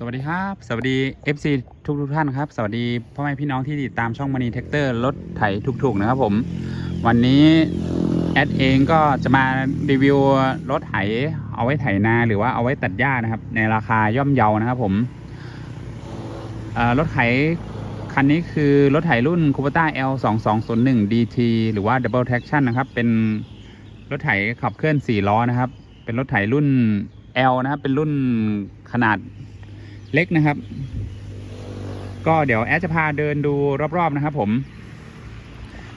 สวัสดีครับ สวัสดี FC ทุกทุกท่านครับ สวัสดีพ่อแม่พี่น้องที่ติดตามช่องม n นีแท็กเตอร์รถไถถูกๆนะครับผม วันนี้แอดเองก็จะมารีวิวรถไถเอาไว้ไถนาหรือว่าเอาไว้ตัดหญ้านะครับ ในราคาย่อมเยานะครับผมรถไถคันนี้คือรถไถรุ่น Kubota L 2 2 0 1 DT หรือว่า Double Traction นะครับ เป็นรถไถขับเคลื่อน 4 ล้อนะครับ เป็นรถไถรุ่น L นะครับ เป็นรุ่นขนาด เล็กนะครับ ก็เดี๋ยวแอดจะพาเดินดูรอบๆนะครับ ผม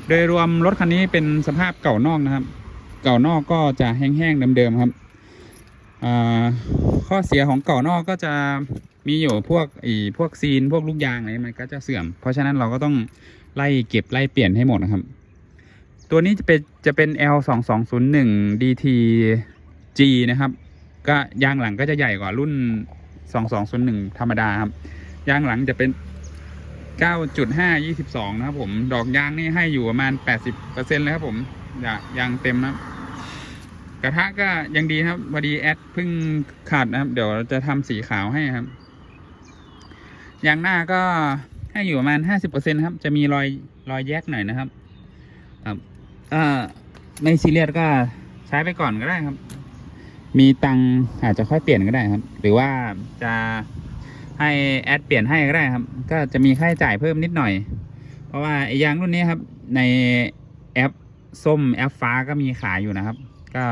โดยรวมรถคันนี้เป็นสภาพเก่านอกนะครับ เก่านอกก็จะแห้งๆเดิมๆครับข้อเสียของเก่านอกก็จะมีอยู่พวกอีพวกซีนพวกลูกยางอะไรมันก็จะเสื่อม เพราะฉะนั้นเราก็ต้องไล่เก็บไล่เปลี่ยนให้หมดนะครับ ตัวนี้จะเป็นจะเป็น L 2 2 0 1 DT G นะครับ ก็ยางหลังก็จะใหญ่กว่ารุ่น 2201 ธรรมดาครับ ยางหลังจะเป็น 9.5 22 นะครับผม ดอกยางนี่ให้อยู่ประมาณ 80%เลยครับผม ยายางเต็มนะกระทะก็ยังดีครับพอดีแอดเพิ่งขาดนะครับ เดี๋ยวจะทำสีขาวให้ครับ ยางหน้าก็ให้อยู่ประมาณ 50%ครับ จะมีรอยรอยแยกหน่อยนะครับ ครับอ่าไม่ซีเรียสก็ใช้ไปก่อนก็ได้ครับ มีตังอาจจะค่อยเปลี่ยนก็ได้ครับ หรือว่าจะให้แอดเปลี่ยนให้ก็ได้ครับ ก็จะมีค่าใช้จ่ายเพิ่มนิดหน่อย เพราะว่าไอ้ยางรุ่นนี้ครับ ในแอปส้มแอปฟ้าก็มีขายอยู่นะครับ ก็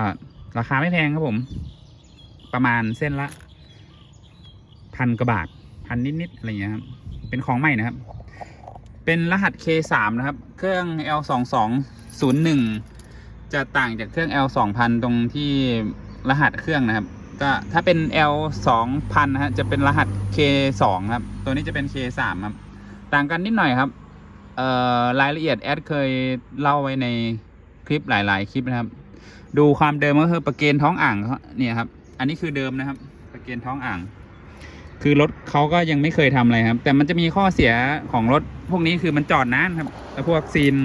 ราคาไม่แพงครับผม ประมาณเส้นละพันกว่าบาทพันนิดๆอะไรอย่างเงี้ยครับ เป็นของใหม่นะครับ เป็นรหัส K3 นะครับ เครื่อง L2201 จะต่างจากเครื่อง L 2000 ตรงที่ รหัสเครื่องนะครับ ก็ถ้าเป็น L 2000นะฮะจะเป็นรหัส K 2ครับ ตัวนี้จะเป็น K 3ครับ ต่างกันนิดหน่อยครับเอ่อรายละเอียดแอดเคยเล่าไว้ในคลิปหลาย ๆ คลิปนะครับ ดูความเดิมก็คือประเกนท้องอ่างเนี่ยครับ อันนี้คือเดิมนะครับ ประเกนท้องอ่าง คือรถเขาก็ยังไม่เคยทำอะไรครับ แต่มันจะมีข้อเสียของรถพวกนี้คือมันจอดนานครับแล้วพวกซีน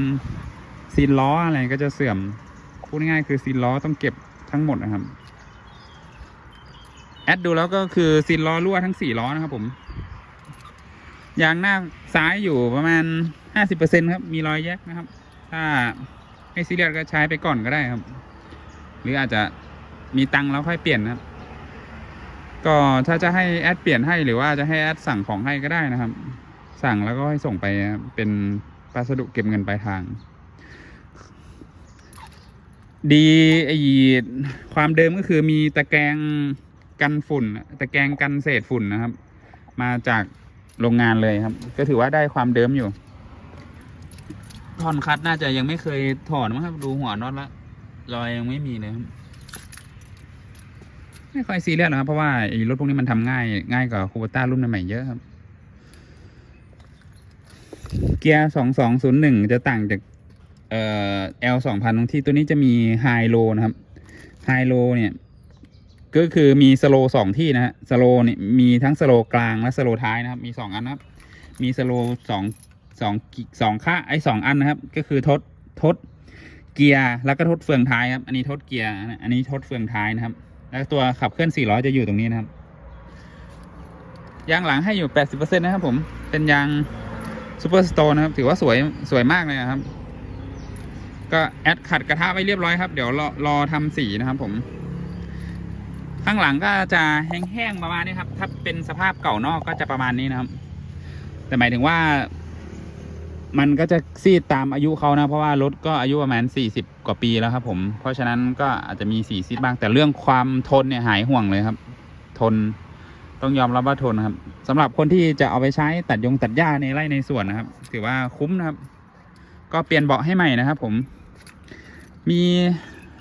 ซีนล้ออะไรก็จะเสื่อมพูดง่ายๆคือซีนล้อต้องเก็บทั้งหมดนะครับ แอดดูแล้วก็คือซีนล้อรั่วทั้งสี่ล้อนะครับผมยางหน้าซ้ายอยู่ประมาณห้าสิบเปอร์เซ็นครับ มีรอยแยกนะครับ ถ้าไม่ซีเรียสก็ใช้ไปก่อนก็ได้ครับ หรืออาจจะมีตังค์แล้วค่อยเปลี่ยนนะครับ ก็ถ้าจะให้แอดเปลี่ยนให้หรือว่าจะให้แอดสั่งของให้ก็ได้นะครับ สั่งแล้วก็ให้ส่งไปเป็นพัสดุเก็บเงินปลายทาง ดีไอความเดิมก็คือมีตะแกรง กันฝุ่น ตะแกรงกันเศษฝุ่นนะครับ มาจากโรงงานเลยครับ ก็ถือว่าได้ความเดิมอยู่ท่อนคัดน่าจะยังไม่เคยถอดมั้งครับ ดูหัวน็อตละรอยยังไม่มีเลยครับไม่ค่อยซีเรียสหรอกครับเพราะว่าไอ้รถพวกนี้มันทำง่ายง่ายกว่าคูปต้ารุ่นใหม่เยอะครับ เกียร์สองสองศูนย์หนึ่งจะต่างจากเอ่อ L สองพันตรงที่ตัวนี้จะมีไฮโลนะครับไฮโลเนี่ย ก็คือมีสโลสองที่นะฮะสโลเนี่ยมีทั้งสโลกลางและสโลท้ายนะครับ มีสองอันนะครับ มีสโลสองสองสองค่าไอ้สองอันนะครับ ก็คือทดทดเกียร์แล้วก็ทดเฟืองท้ายครับ อันนี้ทดเกียร์อันนี้ทดเฟืองท้ายนะครับ แล้วตัวขับเคลื่อนสี่ล้อจะอยู่ตรงนี้นะครับยางหลังให้อยู่แปดสิบเปอร์เซ็นนะครับ ผมเป็นยางซูเปอร์สโตนนะครับ ถือว่าสวยสวยมากเลยนะครับ ก็แอดขัดกระทะไว้เรียบร้อยครับ เดี๋ยวรอรอทำสีนะครับผม ข้างหลังก็จะแห้งๆประมาณนี้ครับ ถ้าเป็นสภาพเก่านอกก็จะประมาณนี้นะครับ แต่หมายถึงว่า มันก็จะซีดตามอายุเขานะ เพราะว่ารถก็อายุประมาณสี่สิบกว่าปีแล้วครับ ผม เพราะฉะนั้นก็อาจจะมีสีซีดบ้าง แต่เรื่องความทนเนี่ยหายห่วงเลยครับ ทนต้องยอมรับว่าทนครับสำหรับคนที่จะเอาไปใช้ตัดยงตัดหญ้าในไร่ในสวนนะครับ ถือว่าคุ้มนะครับ ก็เปลี่ยนเบาะให้ใหม่นะครับ ผม มี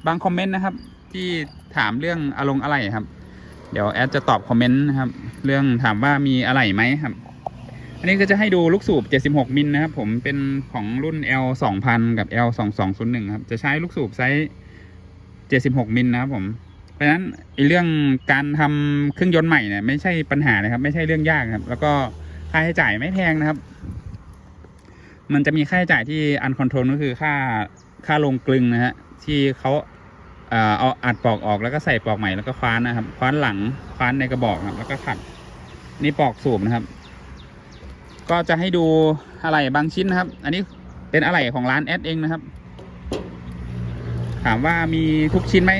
บางคอมเมนต์นะครับ ที่ ถามเรื่องอารมณ์อะไรครับ เดี๋ยวแอดจะตอบคอมเมนต์นะครับ เรื่องถามว่ามีอะไรไหมครับ อันนี้ก็จะให้ดูลูกสูบ 76 มิลนะครับ ผมเป็นของรุ่น L 2000 กับ L 2201 ครับ จะใช้ลูกสูบไซส์ 76 มิลนะครับผมเพราะฉะนั้นเรื่องการทำเครื่องยนต์ใหม่เนี่ยไม่ใช่ปัญหานะครับ ไม่ใช่เรื่องยากครับ แล้วก็ค่าใช้จ่ายไม่แพงนะครับ มันจะมีค่าใช้จ่ายที่อันคอนโทรลก็คือค่าค่าลงกลึงนะฮะที่เขา เอาอัดปลอกออกแล้วก็ใส่ปลอกใหม่แล้วก็คว้านนะครับ คว้านหลังคว้านในกระบอกครับ แล้วก็ขัด นี่ปลอกสูบนะครับ ก็จะให้ดูอะไรบางชิ้นนะครับ อันนี้เป็นอะไรของร้านแอดเองนะครับ ถามว่ามีทุกชิ้นไหม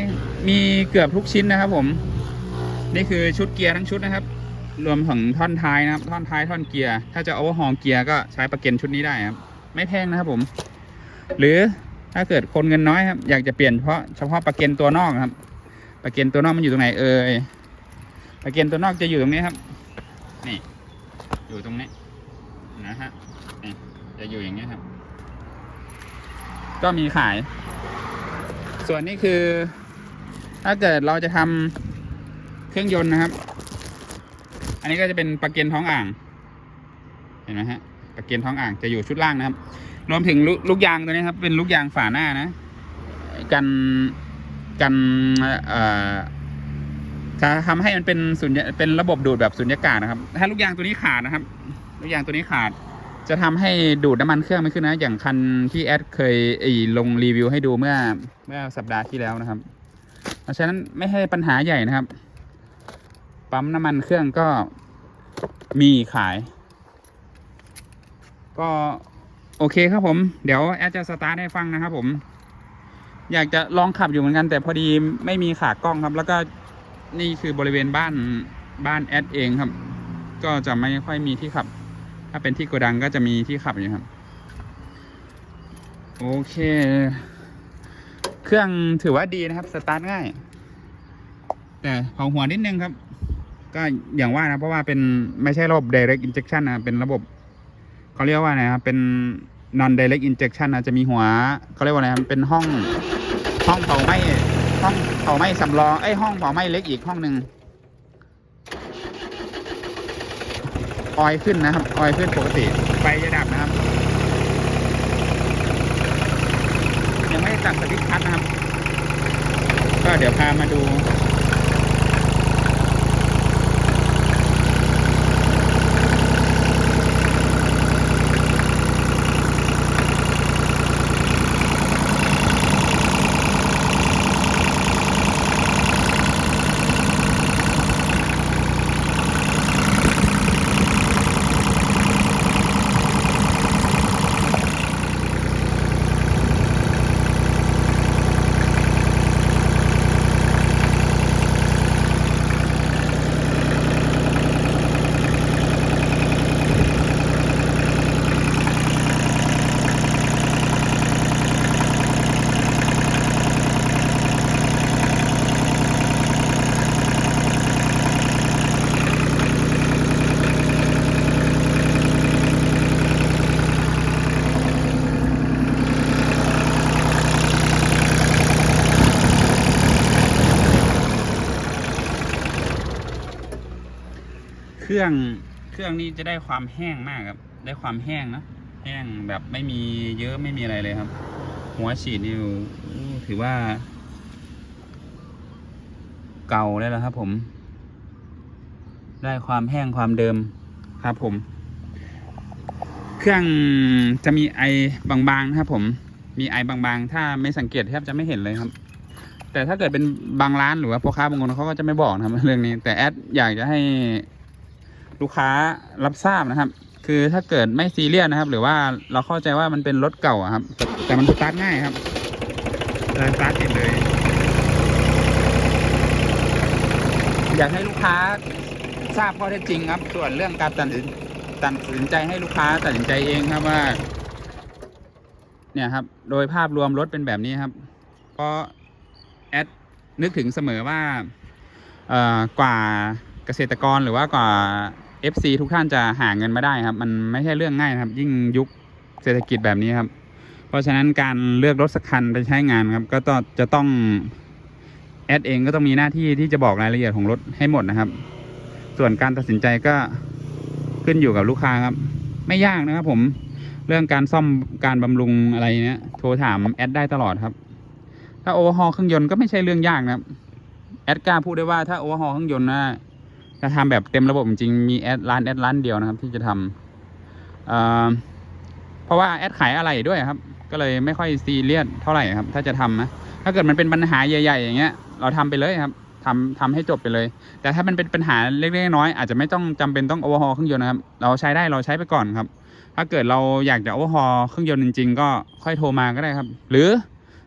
มีเกือบทุกชิ้นนะครับ ผม นี่คือชุดเกียร์ทั้งชุดนะครับ รวมถึงท่อนท้ายนะครับ ท่อนท้ายท่อนเกียร์ถ้าจะโอเวอร์ฮอลเกียร์ก็ใช้ประเกันชุดนี้ได้ครับ ไม่แพงนะครับผม หรือ ถ้าเกิดคนเงินน้อยครับ อยากจะเปลี่ยนเฉพาะเฉพาะประเกันตัวนอกครับ ประเกันตัวนอกมันอยู่ตรงไหนเอ่ยประเกันตัวนอกจะอยู่ตรงนี้ครับ นี่ อยู่ตรงนี้นะฮะนี่จะอยู่อย่างนี้ครับ ก็มีขาย ส่วนนี้คือ ถ้าเกิดเราจะทำเครื่องยนต์นะครับ อันนี้ก็จะเป็นประเกันท้องอ่าง เห็นไหมฮะประเกันท้องอ่างจะอยู่ชุดล่างนะครับ รวมถึงลูกลูกยางตัวนี้ครับ เป็นลูกยางฝาหน้านะ กันกันเอ่อจะทำให้มันเป็นสุญญเป็นระบบดูดแบบสุญญากาศนะครับ ถ้าลูกยางตัวนี้ขาดนะครับ ลูกยางตัวนี้ขาด จะทำให้ดูดน้ำมันเครื่องไม่ขึ้นนะ อย่างคันที่แอดเคยลงรีวิวให้ดูเมื่อเมื่อสัปดาห์ที่แล้วนะครับ เพราะฉะนั้นไม่ให้ปัญหาใหญ่นะครับ ปั๊มน้ำมันเครื่องก็มีขาย ก็ โอเคครับผม เดี๋ยวแอดจะสตาร์ทให้ฟังนะครับผม อยากจะลองขับอยู่เหมือนกัน แต่พอดีไม่มีขากล้องครับ แล้วก็นี่คือบริเวณบ้านบ้านแอดเองครับ ก็จะไม่ค่อยมีที่ขับ ถ้าเป็นที่โกดังก็จะมีที่ขับอยู่ครับ โอเค เครื่องถือว่าดีนะครับ สตาร์ทง่าย แต่เผาหัวนิดนึงครับ ก็อย่างว่านะ เพราะว่าเป็นไม่ใช่ระบบ direct injection นะเป็นระบบเขาเรียกว่าไงครับเป็น non direct injection นะจะมีหัวเขาเรียกว่าอะไรครับเป็นห้องห้องเผาไหม้ห้องเผาไหม้สำรองไอ้ห้องเผาไหม้เล็กอีกห้องหนึ่งออยขึ้นนะครับออยขึ้นปกติไฟจะดับนะครับ ยังไม่ตัดสวิตช์พัดนะครับ ก็เดี๋ยวพามาดู รื่องเครื่องนี้จะได้ความแห้งมากครับ ได้ความแห้งนะแห้งแบบไม่มีเยอะไม่มีอะไรเลยครับ หัวฉีดนี่ถือว่า เก่าแล้วครับ ผม ได้ความแห้งความเดิมครับผม เครื่องจะมีไอบางๆนะครับ ผม มีไอบางๆ ถ้าไม่สังเกตแทบจะไม่เห็นเลยครับแต่ถ้าเกิดเป็นบางร้านหรือว่าพ่อค้าบางคนเขาก็จะไม่บอกนะครับเรื่องนี้ แต่แอดอยากจะให้ ลูกค้ารับทราบนะครับ คือถ้าเกิดไม่ซีเรียสนะครับ หรือว่าเราเข้าใจว่ามันเป็นรถเก่าครับ แต่มันสตาร์ทง่ายครับเลยสตาร์ทติดเลย อยากให้ลูกค้าทราบข้อเท็จจริงครับ ส่วนเรื่องการตัดสินตัดสินใจให้ลูกค้าตัดสินใจเองครับว่า เนี่ยครับ โดยภาพรวมรถเป็นแบบนี้ครับเพราะแอดนึกถึงเสมอว่าเอ่อกว่าเกษตรกรหรือว่ากว่า FC ทุกท่านจะหาเงินมาได้ครับ มันไม่ใช่เรื่องง่ายนะครับ ยิ่งยุคเศรษฐกิจแบบนี้ครับ เพราะฉะนั้นการเลือกรถสักคันไปใช้งานครับ ก็ต้องจะต้องแอดเองก็ต้องมีหน้าที่ที่จะบอกรายละเอียดของรถให้หมดนะครับ ส่วนการตัดสินใจก็ขึ้นอยู่กับลูกค้าครับ ไม่ยากนะครับ ผมเรื่องการซ่อมการบำรุงอะไรเนี้ยโทรถามแอดได้ตลอดครับ ถ้าโอเวอร์ฮอลเครื่องยนต์ก็ไม่ใช่เรื่องยากนะครับแอดกล้าพูดได้ว่าถ้าโอเวอร์ฮอลเครื่องยนต์นะ ถ้าทำแบบเต็มระบบจริงมีแอดร้านแอดร้านเดียวนะครับ ที่จะทำเอ่อเพราะว่าแอดขายอะไรด้วยครับ ก็เลยไม่ค่อยซีเรียสเท่าไหร่ครับ ถ้าจะทำนะถ้าเกิดมันเป็นปัญหาใหญ่ ๆ อย่างเงี้ย เราทำไปเลยครับทำทำให้จบไปเลย แต่ถ้ามันเป็นปัญหาเล็กๆน้อยๆอาจจะไม่ต้องจำเป็นต้องโอเวอร์ฮอลเครื่องยนต์นะครับ เราใช้ได้เราใช้ไปก่อนครับ ถ้าเกิดเราอยากจะโอเวอร์ฮอลเครื่องยนต์จริงๆ ก็ค่อยโทรมาก็ได้ครับ หรือ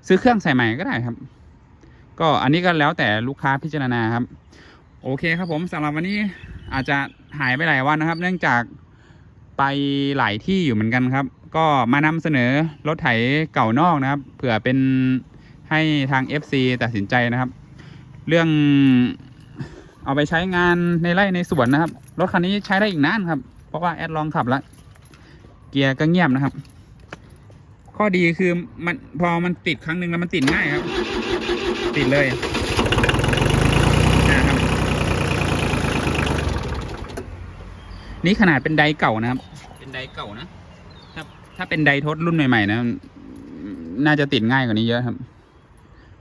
ซื้อเครื่องใส่ใหม่ก็ได้ครับ ก็อันนี้ก็แล้วแต่ลูกค้าพิจารณาครับ โอเคครับผมสำหรับวันนี้อาจจะหายไปหลายวันนะครับ เนื่องจากไปหลายที่อยู่เหมือนกันครับ ก็มานำเสนอรถไถเก่านอกนะครับ เผื่อเป็นให้ทาง FC ตัดสินใจนะครับ เรื่องเอาไปใช้งานในไร่ในสวนนะครับ รถคันนี้ใช้ได้อีกนานครับ เพราะว่าแอดลองขับแล้ว เกียร์ก็เงียบนะครับ ข้อดีคือมันพอมันติดครั้งหนึ่งแล้วมันติดง่ายครับ ติดเลยนะครับ นี่ขนาดเป็นไดเก่านะครับ เป็นไดเก่านะ ถ้าถ้าเป็นไดทดรุ่นใหม่ๆนะ น่าจะติดง่ายกว่านี้เยอะครับ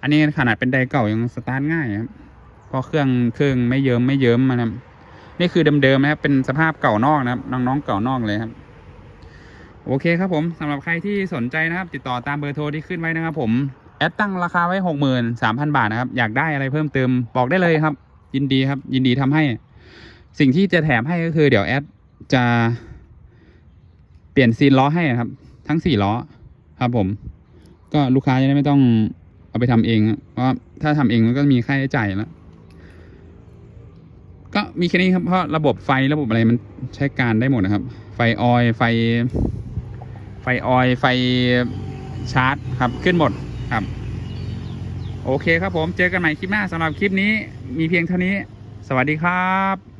อันนี้ขนาดเป็นไดเก่ายังสตาร์ทง่ายครับ เพราะเครื่องเครื่องไม่เยิ้มไม่เยิ้มนะครับ นี่คือเดิมๆนะครับ เป็นสภาพเก่านอกนะครับ น้องๆเก่านอกเลยครับ โอเคครับผมสำหรับใครที่สนใจนะครับ ติดต่อตามเบอร์โทรที่ขึ้นไว้นะครับผมแอดตั้งราคาไว้หกหมื่นสามพันบาทนะครับ อยากได้อะไรเพิ่มเติมบอกได้เลยครับ ยินดีครับ ยินดีทำให้ สิ่งที่จะแถมให้ก็คือเดี๋ยวแอด จะเปลี่ยนซีนล้อให้นะครับ ทั้งสี่ล้อครับผม ก็ลูกค้าจะได้ไม่ต้องเอาไปทำเองเพราะถ้าทำเองมันก็มีค่าใช้จ่ายแล้ว ก็มีแค่นี้ครับเพราะระบบไฟระบบอะไรมันใช้การได้หมดนะครับ ไฟออยไฟ ไฟออยไฟชาร์จครับขึ้นหมดครับ โอเคครับผมเจอกันใหม่คลิปหน้าสำหรับคลิปนี้มีเพียงเท่านี้ สวัสดีครับ